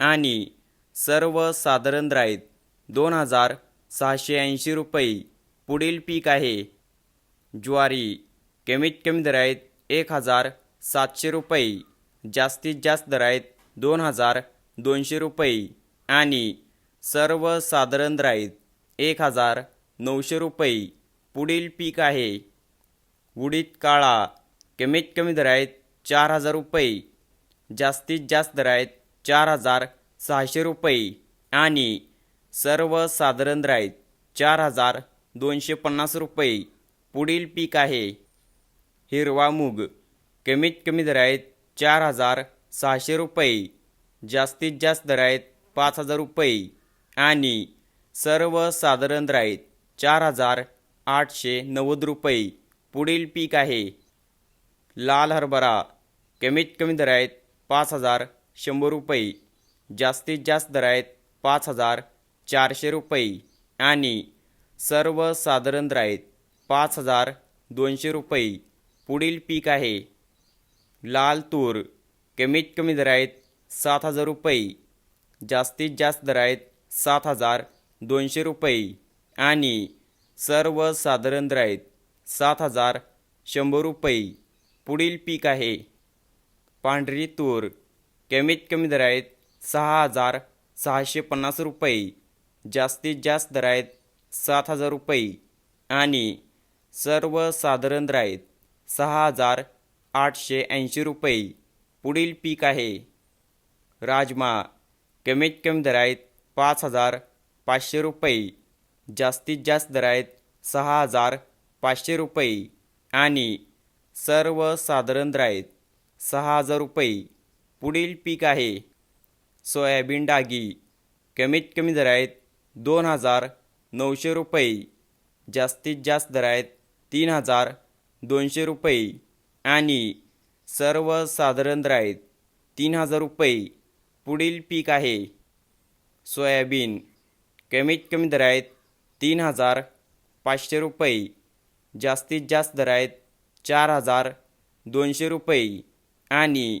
आणि सर्वसाधारण साधारण आहेत दोन हजार सहाशे ऐंशी रुपये पुढील पीक आहे. ज्वारी कमीत कमी दरायत आहेत एक हजार सातशे रुपये जास्तीत जास्त दर आहेत दोन हजार दोनशे रुपये आणि सर्वसाधारण साधारण राईत एक हजार नऊशे रुपये पुढील पीक आहे. उडीद काळा कमीत कमी दरायत आहेत चार हजार रुपये जास्तीत जास्त दर आहेत चार हजार सहाशे रुपये आणि सर्वसाधारण दर चार हजार दोनशे पन्नास रुपये. पुढील पीक आहे हिरवा मूग. कमीत कमी दर आहेत चार हजार सहाशे रुपये. जास्तीत जास्त दर आहेत पाच हजार रुपये. आणि सर्वसाधारण राईत चार हजार आठशे नव्वद रुपये. पुढील पीक आहे लाल हरभरा. कमीत कमी दर आहेत पाच हजार शंभर रुपये. जास्तीत जास्त दर आहेत पाच हजार चारशे रुपये. आणि सर्वसाधारण दर आहेत पाच हजार दोनशे रुपये. पुढील पीक आहे. लाल तूर. कमीत कमी दर आहेत सात हजार रुपये. जास्तीत जास्त दर आहेत सात हजार दोनशे रुपये. आणि सर्वसाधारण दर आहेत सात हजार शंभर रुपये. पुढील पीक आहे. पांढरी तूर. कमीत कमी दर आहेत सहा हजार सहाशे पन्नास रुपये जास्तीत जास्त दर आहेत सात हजार रुपये आणि सर्वसाधारण दर आहेत सहा हजार आठशे ऐंशी रुपये पुढील पीक आहे. राजमा कमीत कमी दर आहेत पाच हजार पाचशे रुपये जास्तीत जास्त दर आहेत सहा हजार पाचशे रुपये आणि सर्वसाधारण दर आहेत सहा हजार रुपये पुढील पीक आहे. सोयाबीन डागी. कमीत कमी दर आहेत दोन हजार नऊशे रुपये. जास्तीत जास्त दर आहेत तीन हजार दोनशे रुपये. आणि सर्वसाधारण दर आहेत तीन हजार रुपये. पुढील पीक आहे. सोयाबीन. कमीत कमी दर आहेत तीन हजार पाचशे रुपये. जास्तीत जास्त दर आहेत चार हजार दोनशे रुपये. आणि